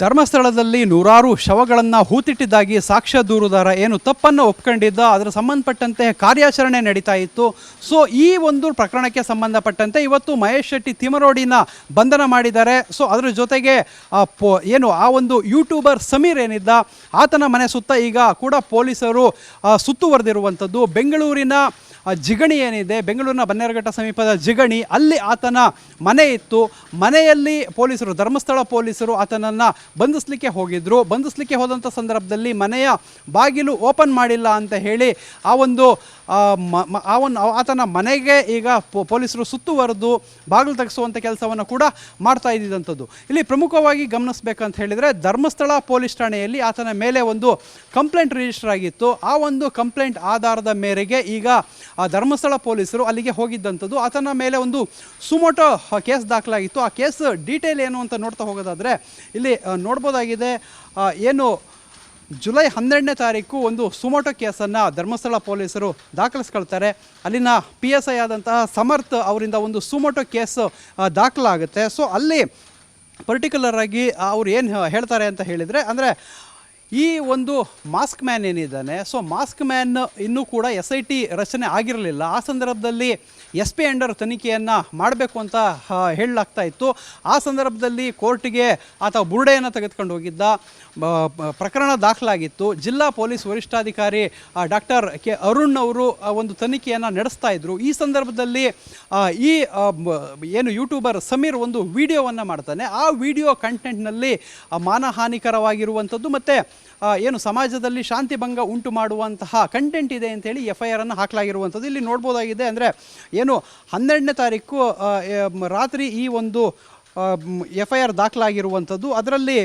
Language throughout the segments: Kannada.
ಧರ್ಮಸ್ಥಳದಲ್ಲಿ ನೂರಾರು ಶವಗಳನ್ನು ಹೂತಿಟ್ಟಿದ್ದಾಗಿ ಸಾಕ್ಷ್ಯ ದೂರುದಾರ ಏನು ತಪ್ಪನ್ನು ಒಪ್ಕೊಂಡಿದ್ದ, ಅದರ ಸಂಬಂಧಪಟ್ಟಂತೆ ಕಾರ್ಯಾಚರಣೆ ನಡೀತಾ ಇತ್ತು. ಸೊ ಈ ಒಂದು ಪ್ರಕರಣಕ್ಕೆ ಸಂಬಂಧಪಟ್ಟಂತೆ ಇವತ್ತು ಮಹೇಶ್ ಶೆಟ್ಟಿ ತಿಮರೋಡಿನ ಬಂಧನ ಮಾಡಿದ್ದಾರೆ. ಸೊ ಅದರ ಜೊತೆಗೆ ಏನು, ಆ ಒಂದು ಯೂಟ್ಯೂಬರ್ ಸಮೀರ್ ಏನಿದ್ದ, ಆತನ ಮನೆ ಸುತ್ತ ಈಗ ಕೂಡ ಪೊಲೀಸರು ಸುತ್ತುವರೆದಿರುವಂಥದ್ದು. ಬೆಂಗಳೂರಿನ ಆ ಜಿಗಣಿ ಏನಿದೆ, ಬೆಂಗಳೂರಿನ ಬನ್ನೇರಘಟ್ಟ ಸಮೀಪದ ಜಿಗಣಿ, ಅಲ್ಲಿ ಆತನ ಮನೆ ಇತ್ತು. ಮನೆಯಲ್ಲಿ ಪೊಲೀಸರು, ಧರ್ಮಸ್ಥಳ ಪೊಲೀಸರು ಆತನನ್ನು ಬಂಧಿಸಲಿಕ್ಕೆ ಹೋಗಿದ್ರು. ಬಂಧಿಸಲಿಕ್ಕೆ ಹೋದಂಥ ಸಂದರ್ಭದಲ್ಲಿ ಮನೆಯ ಬಾಗಿಲು ಓಪನ್ ಮಾಡಿಲ್ಲ ಅಂತ ಹೇಳಿ ಆ ಒಂದು ಆ ಆತನ ಮನೆಗೆ ಈಗ ಪೊಲೀಸರು ಸುತ್ತುವರೆದು ಬಾಗಿಲು ತೆಗೆಸುವಂಥ ಕೆಲಸವನ್ನು ಕೂಡ ಮಾಡ್ತಾ ಇದ್ದಿದ್ದಂಥದ್ದು. ಇಲ್ಲಿ ಪ್ರಮುಖವಾಗಿ ಗಮನಿಸಬೇಕಂತ ಹೇಳಿದರೆ ಧರ್ಮಸ್ಥಳ ಪೊಲೀಸ್ ಠಾಣೆಯಲ್ಲಿ ಆತನ ಮೇಲೆ ಒಂದು ಕಂಪ್ಲೇಂಟ್ ರಿಜಿಸ್ಟರ್ ಆಗಿತ್ತು. ಆ ಒಂದು ಕಂಪ್ಲೇಂಟ್ ಆಧಾರದ ಮೇರೆಗೆ ಈಗ ಆ ಧರ್ಮಸ್ಥಳ ಪೊಲೀಸರು ಅಲ್ಲಿಗೆ ಹೋಗಿದ್ದಂಥದ್ದು. ಆತನ ಮೇಲೆ ಒಂದು ಸುಮೋಟೋ ಕೇಸ್ ದಾಖಲಾಗಿತ್ತು. ಆ ಕೇಸ್ ಡೀಟೇಲ್ ಏನು ಅಂತ ನೋಡ್ತಾ ಹೋಗೋದಾದರೆ ಇಲ್ಲಿ ನೋಡ್ಬೋದಾಗಿದೆ ಏನು ಜುಲೈ ಹನ್ನೆರಡನೇ ತಾರೀಕು ಒಂದು ಸುಮೋಟೋ ಕೇಸನ್ನು ಧರ್ಮಸ್ಥಳ ಪೊಲೀಸರು ದಾಖಲಿಸ್ಕೊಳ್ತಾರೆ. ಅಲ್ಲಿನ ಪಿ ಎಸ್ ಐ ಆದಂತಹ ಸಮರ್ಥ್ ಅವರಿಂದ ಒಂದು ಸುಮೋಟೋ ಕೇಸ್ ದಾಖಲಾಗುತ್ತೆ. ಸೊ ಅಲ್ಲಿ ಪರ್ಟಿಕ್ಯುಲರ್ ಆಗಿ ಅವ್ರು ಏನು ಹೇಳ್ತಾರೆ ಅಂತ ಹೇಳಿದರೆ, ಅಂದರೆ ಈ ಒಂದು ಮಾಸ್ಕ್ ಮ್ಯಾನ್ ಏನಿದ್ದಾನೆ ಸೊ ಮಾಸ್ಕ್ ಮ್ಯಾನ್ ಇನ್ನೂ ಕೂಡ ಎಸ್ ಐ ಟಿ ರಚನೆ ಆಗಿರಲಿಲ್ಲ. ಆ ಸಂದರ್ಭದಲ್ಲಿ ಎಸ್ ಪಿ ಅಂಡರ್ ತನಿಖೆಯನ್ನು ಮಾಡಬೇಕು ಅಂತ ಹೇಳಲಾಗ್ತಾ ಇತ್ತು. ಆ ಸಂದರ್ಭದಲ್ಲಿ ಕೋರ್ಟಿಗೆ ಆತ ಬುರುಡೆಯನ್ನು ತೆಗೆದುಕೊಂಡು ಹೋಗಿದ್ದ ಪ್ರಕರಣ ದಾಖಲಾಗಿತ್ತು. ಜಿಲ್ಲಾ ಪೊಲೀಸ್ ವರಿಷ್ಠಾಧಿಕಾರಿ ಡಾಕ್ಟರ್ ಕೆ ಅರುಣ್ ಅವರು ಒಂದು ತನಿಖೆಯನ್ನು ನಡೆಸ್ತಾ ಇದ್ದರು ಈ ಸಂದರ್ಭದಲ್ಲಿ ಈ ಏನು ಯೂಟ್ಯೂಬರ್ ಸಮೀರ್ ಒಂದು ವಿಡಿಯೋವನ್ನು ಮಾಡ್ತಾನೆ. ಆ ವಿಡಿಯೋ ಕಂಟೆಂಟ್ನಲ್ಲಿ ಮಾನಹಾನಿಕರವಾಗಿರುವಂಥದ್ದು ಮತ್ತು ಏನು ಸಮಾಜದಲ್ಲಿ ಶಾಂತಿ ಭಂಗ ಉಂಟು ಮಾಡುವಂತಹ ಕಂಟೆಂಟ್ ಇದೆ ಅಂತೇಳಿ ಎಫ್ ಐ ಆರನ್ನು ಹಾಕಲಾಗಿರುವಂಥದ್ದು ಇಲ್ಲಿ ನೋಡ್ಬೋದಾಗಿದೆ. ಅಂದರೆ ಏನು ಹನ್ನೆರಡನೇ ತಾರೀಕು ರಾತ್ರಿ ಈ ಒಂದು ಎಫ್ ಐ ಆರ್ ದಾಖಲಾಗಿರುವಂಥದ್ದು. ಅದರಲ್ಲಿ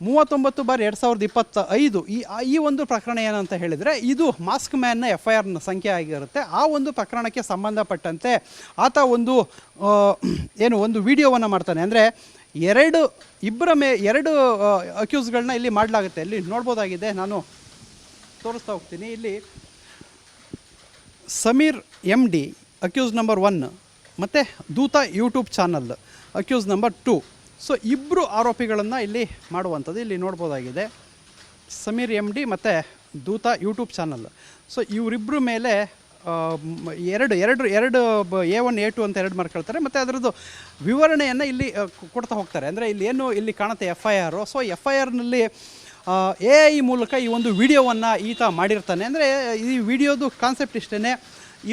ಮೂವತ್ತೊಂಬತ್ತು ಬಾರ್ ಎರಡು ಸಾವಿರದ ಇಪ್ಪತ್ತ ಐದು ಈ ಈ ಒಂದು ಪ್ರಕರಣ ಏನಂತ ಹೇಳಿದರೆ ಇದು ಮಾಸ್ಕ್ ಮ್ಯಾನ್ನ ಎಫ್ ಐ ಆರ್ನ ಸಂಖ್ಯೆ ಆಗಿರುತ್ತೆ. ಆ ಒಂದು ಪ್ರಕರಣಕ್ಕೆ ಸಂಬಂಧಪಟ್ಟಂತೆ ಆತ ಒಂದು ಏನು ಒಂದು ವಿಡಿಯೋವನ್ನು ಮಾಡ್ತಾನೆ. ಅಂದರೆ ಎರಡು, ಇಬ್ಬರ ಮೇ, ಎರಡು ಅಕ್ಯೂಸ್ಗಳನ್ನ ಇಲ್ಲಿ ಮಾಡಲಾಗುತ್ತೆ. ಇಲ್ಲಿ ನೋಡ್ಬೋದಾಗಿದೆ. ನಾನು ತೋರಿಸ್ತಾ ಹೋಗ್ತೀನಿ. ಇಲ್ಲಿ Sameer M D accused number one ಮತ್ತು Dootha YouTube channel accused number two so ಇಬ್ಬರು ಆರೋಪಿಗಳನ್ನು ಇಲ್ಲಿ ಮಾಡುವಂಥದ್ದು ಇಲ್ಲಿ ನೋಡ್ಬೋದಾಗಿದೆ. ಸಮೀರ್ ಎಂ ಡಿ ಮತ್ತು ದೂತ ಯೂಟ್ಯೂಬ್ ಚಾನಲ್ ಸೊ ಇವರಿಬ್ಬರ ಮೇಲೆ ಎರಡು ಎರಡು ಎರಡು ಎ ಒನ್ ಎ ಟು ಅಂತ ಎರಡು ಮಾಡ್ಕೊಳ್ತಾರೆ ಮತ್ತು ಅದರದ್ದು ವಿವರಣೆಯನ್ನು ಇಲ್ಲಿ ಕೊಡ್ತಾ ಹೋಗ್ತಾರೆ. ಅಂದರೆ ಇಲ್ಲಿ ಏನು ಇಲ್ಲಿ ಕಾಣುತ್ತೆ F I R so F I ಆರ್ನಲ್ಲಿ A I ಮೂಲಕ ಈ ಒಂದು ವಿಡಿಯೋವನ್ನು ಈತ ಮಾಡಿರ್ತಾನೆ. ಅಂದರೆ ಈ ವಿಡಿಯೋದು ಕಾನ್ಸೆಪ್ಟ್ ಇಷ್ಟೇ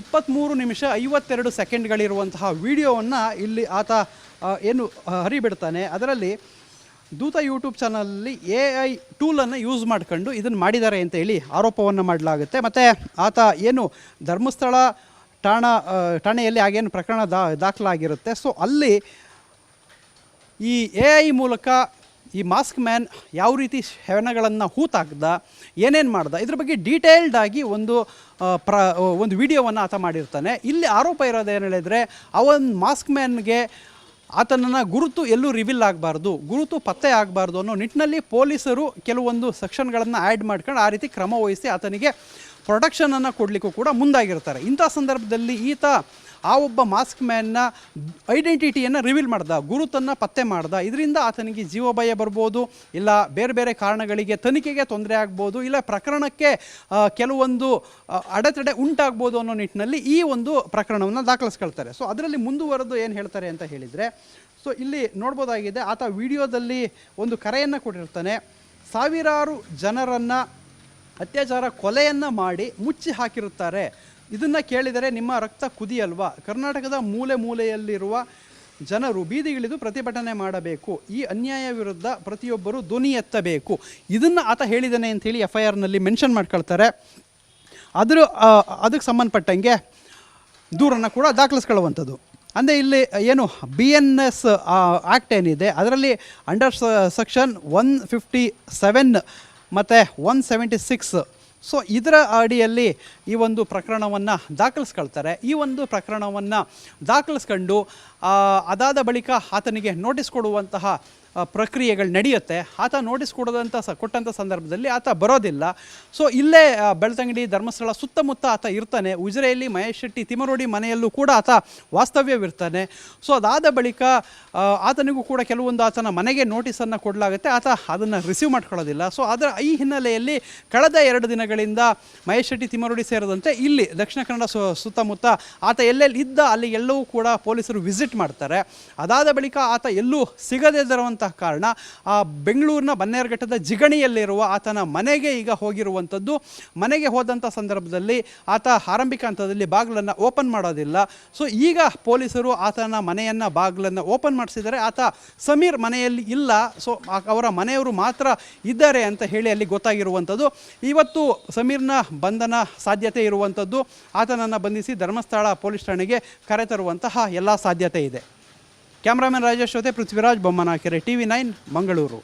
ಇಪ್ಪತ್ತ್ಮೂರು ನಿಮಿಷ ಐವತ್ತೆರಡು ಸೆಕೆಂಡ್ಗಳಿರುವಂತಹ ವಿಡಿಯೋವನ್ನು ಇಲ್ಲಿ ಆತ ಏನು ಹರಿಬಿಡ್ತಾನೆ. ಅದರಲ್ಲಿ ದೂತ ಯೂಟ್ಯೂಬ್ ಚಾನಲಲ್ಲಿ ಎ ಐ ಟೂಲನ್ನು ಯೂಸ್ ಮಾಡ್ಕೊಂಡು ಇದನ್ನು ಮಾಡಿದ್ದಾರೆ ಅಂತ ಹೇಳಿ ಆರೋಪವನ್ನು ಮಾಡಲಾಗುತ್ತೆ. ಮತ್ತು ಆತ ಏನು ಧರ್ಮಸ್ಥಳ ಠಾಣ ಠಾಣೆಯಲ್ಲಿ ಆಗೇನು ಪ್ರಕರಣ ದಾ, ದಾಖಲಾಗಿರುತ್ತೆ. ಸೊ ಅಲ್ಲಿ ಈ ಎ ಐ ಮೂಲಕ ಈ ಮಾಸ್ಕ್ ಮ್ಯಾನ್ ಯಾವ ರೀತಿ ಹೆಣಗಳನ್ನು ಹೂತಾಕ್ದ, ಏನೇನು ಮಾಡ್ದ, ಇದ್ರ ಬಗ್ಗೆ ಡೀಟೇಲ್ಡಾಗಿ ಒಂದು ಪ್ರ, ಒಂದು ವಿಡಿಯೋವನ್ನು ಆತ ಮಾಡಿರ್ತಾನೆ. ಇಲ್ಲಿ ಆರೋಪ ಇರೋದು ಏನು ಹೇಳಿದರೆ, ಅವನ್ ಮಾಸ್ಕ್ ಮ್ಯಾನ್ಗೆ ಆತನನ್ನು ಗುರುತು ಎಲ್ಲೂ ರಿವೀಲ್ ಆಗಬಾರ್ದು, ಗುರುತು ಪತ್ತೆ ಆಗಬಾರ್ದು ಅನ್ನೋ ನಿಟ್ಟಿನಲ್ಲಿ ಪೊಲೀಸರು ಕೆಲವೊಂದು ಸೆಕ್ಷನ್ಗಳನ್ನು ಆ್ಯಡ್ ಮಾಡ್ಕೊಂಡು ಆ ರೀತಿ ಕ್ರಮ ವಹಿಸಿ ಆತನಿಗೆ ಪ್ರೊಟೆಕ್ಷನನ್ನು ಕೊಡಲಿಕ್ಕೂ ಕೂಡ ಮುಂದಾಗಿರ್ತಾರೆ. ಇಂಥ ಸಂದರ್ಭದಲ್ಲಿ ಈತ ಆ ಒಬ್ಬ ಮಾಸ್ಕ್ ಮ್ಯಾನ್ನ ಐಡೆಂಟಿಟಿಯನ್ನು ರಿವೀಲ್ ಮಾಡ್ದ, ಗುರುತನ್ನು ಪತ್ತೆ ಮಾಡ್ದ. ಇದರಿಂದ ಆತನಿಗೆ ಜೀವಭಯ ಬರ್ಬೋದು, ಇಲ್ಲ ಬೇರೆ ಬೇರೆ ಕಾರಣಗಳಿಗೆ ತನಿಖೆಗೆ ತೊಂದರೆ ಆಗ್ಬೋದು, ಇಲ್ಲ ಪ್ರಕರಣಕ್ಕೆ ಕೆಲವೊಂದು ಅಡೆತಡೆ ಉಂಟಾಗ್ಬೋದು ಅನ್ನೋ ನಿಟ್ಟಿನಲ್ಲಿ ಈ ಒಂದು ಪ್ರಕರಣವನ್ನು ದಾಖಲಿಸ್ಕೊಳ್ತಾರೆ. ಸೊ ಅದರಲ್ಲಿ ಮುಂದುವರೆದು ಏನು ಹೇಳ್ತಾರೆ ಅಂತ ಹೇಳಿದರೆ ಸೊ ಇಲ್ಲಿ ನೋಡ್ಬೋದಾಗಿದೆ, ಆತ ವಿಡಿಯೋದಲ್ಲಿ ಒಂದು ಕರೆಯನ್ನು ಕೊಟ್ಟಿರ್ತಾನೆ. ಸಾವಿರಾರು ಜನರನ್ನು ಅತ್ಯಾಚಾರ ಕೊಲೆಯನ್ನು ಮಾಡಿ ಮುಚ್ಚಿ ಹಾಕಿರುತ್ತಾರೆ. ಇದನ್ನು ಕೇಳಿದರೆ ನಿಮ್ಮ ರಕ್ತ ಕುದಿಯಲ್ವಾ? ಕರ್ನಾಟಕದ ಮೂಲೆ ಮೂಲೆಯಲ್ಲಿರುವ ಜನರು ಬೀದಿಗಿಳಿದು ಪ್ರತಿಭಟನೆ ಮಾಡಬೇಕು. ಈ ಅನ್ಯಾಯ ವಿರುದ್ಧ ಪ್ರತಿಯೊಬ್ಬರು ಧ್ವನಿ ಎತ್ತಬೇಕು. ಇದನ್ನು ಆತ ಹೇಳಿದ್ದಾನೆ ಅಂಥೇಳಿ ಎಫ್ ಐ ಆರ್ನಲ್ಲಿ ಮೆನ್ಷನ್ ಮಾಡ್ಕೊಳ್ತಾರೆ. ಆದರೂ ಅದಕ್ಕೆ ಸಂಬಂಧಪಟ್ಟಂಗೆ ದೂರನ್ನು ಕೂಡ ದಾಖಲಿಸ್ಕೊಳ್ಳುವಂಥದ್ದು. ಅಂದರೆ ಇಲ್ಲಿ ಏನು ಬಿ ಎನ್ ಎಸ್ ಆ್ಯಕ್ಟ್ ಏನಿದೆ, ಅದರಲ್ಲಿ under section one fifty seven ಮತ್ತು ಒನ್ ಸೆವೆಂಟಿ ಸಿಕ್ಸ್ ಸೊ ಇದರ ಅಡಿಯಲ್ಲಿ ಈ ಒಂದು ಪ್ರಕರಣವನ್ನು ದಾಖಲಿಸ್ಕೊಳ್ತಾರೆ. ಈ ಒಂದು ಪ್ರಕರಣವನ್ನು ದಾಖಲಿಸ್ಕೊಂಡು ಅದಾದ ಬಳಿಕ ಆತನಿಗೆ ನೋಟಿಸ್ ಕೊಡುವಂತಹ ಪ್ರಕ್ರಿಯೆಗಳು ನಡೆಯುತ್ತೆ. ಆತ ನೋಟಿಸ್ ಕೊಡೋದಂಥ ಸ ಕೊಟ್ಟಂಥ ಸಂದರ್ಭದಲ್ಲಿ ಆತ ಬರೋದಿಲ್ಲ. ಸೊ ಇಲ್ಲೇ ಬೆಳ್ತಂಗಡಿ ಧರ್ಮಸ್ಥಳ ಸುತ್ತಮುತ್ತ ಆತ ಇರ್ತಾನೆ. ಉಜಿರೆಯಲ್ಲಿ ಮಹೇಶ್ ಶೆಟ್ಟಿ ತಿಮರೋಡಿ ಮನೆಯಲ್ಲೂ ಕೂಡ ಆತ ವಾಸ್ತವ್ಯವಿರ್ತಾನೆ. ಸೊ ಅದಾದ ಬಳಿಕ ಆತನಿಗೂ ಕೂಡ ಕೆಲವೊಂದು ಆತನ ಮನೆಗೆ ನೋಟಿಸನ್ನು ಕೊಡಲಾಗುತ್ತೆ. ಆತ ಅದನ್ನು ರಿಸೀವ್ ಮಾಡ್ಕೊಳ್ಳೋದಿಲ್ಲ. ಸೊ ಅದರ, ಈ ಹಿನ್ನೆಲೆಯಲ್ಲಿ ಕಳೆದ ಎರಡು ದಿನಗಳಿಂದ ಮಹೇಶ್ ಶೆಟ್ಟಿ ತಿಮರೋಡಿ ಸೇರಿದಂತೆ ಇಲ್ಲಿ ದಕ್ಷಿಣ ಕನ್ನಡ ಸುತ್ತಮುತ್ತ ಆತ ಎಲ್ಲೆಲ್ಲಿ ಇದ್ದ ಅಲ್ಲಿ ಎಲ್ಲವೂ ಕೂಡ ಪೊಲೀಸರು ವಿಸಿಟ್ ಮಾಡ್ತಾರೆ. ಅದಾದ ಬಳಿಕ ಆತ ಎಲ್ಲೂ ಸಿಗದೇ ಕಾರಣ ಆ ಬೆಂಗಳೂರಿನ ಬನ್ನೇರುಘಟ್ಟದ ಜಿಗಣಿಯಲ್ಲಿರುವ ಆತನ ಮನೆಗೆ ಈಗ ಹೋಗಿರುವಂಥದ್ದು. ಮನೆಗೆ ಹೋದಂಥ ಸಂದರ್ಭದಲ್ಲಿ ಆತ ಆರಂಭಿಕ ಹಂತದಲ್ಲಿ ಬಾಗಿಲನ್ನು ಓಪನ್ ಮಾಡೋದಿಲ್ಲ. ಸೊ, ಈಗ ಪೊಲೀಸರು ಆತನ ಮನೆಯನ್ನು ಬಾಗಿಲನ್ನು ಓಪನ್ ಮಾಡಿಸಿದರೆ ಆತ ಸಮೀರ್ ಮನೆಯಲ್ಲಿ ಇಲ್ಲ. ಸೊ ಅವರ ಮನೆಯವರು ಮಾತ್ರ ಇದ್ದಾರೆ ಅಂತ ಹೇಳಿ ಅಲ್ಲಿ ಗೊತ್ತಾಗಿರುವಂಥದ್ದು. ಇವತ್ತು ಸಮೀರ್ನ ಬಂಧನ ಸಾಧ್ಯತೆ ಇರುವಂಥದ್ದು. ಆತನನ್ನು ಬಂಧಿಸಿ ಧರ್ಮಸ್ಥಳ ಪೊಲೀಸ್ ಠಾಣೆಗೆ ಕರೆತರುವಂತಹ ಎಲ್ಲ ಸಾಧ್ಯತೆ ಇದೆ. ಕ್ಯಾಮ್ರಾಮನ್ ರಾಜೇಶ್ ಜೊತೆ Prithviraj Bommanakere T V nine Mangaluru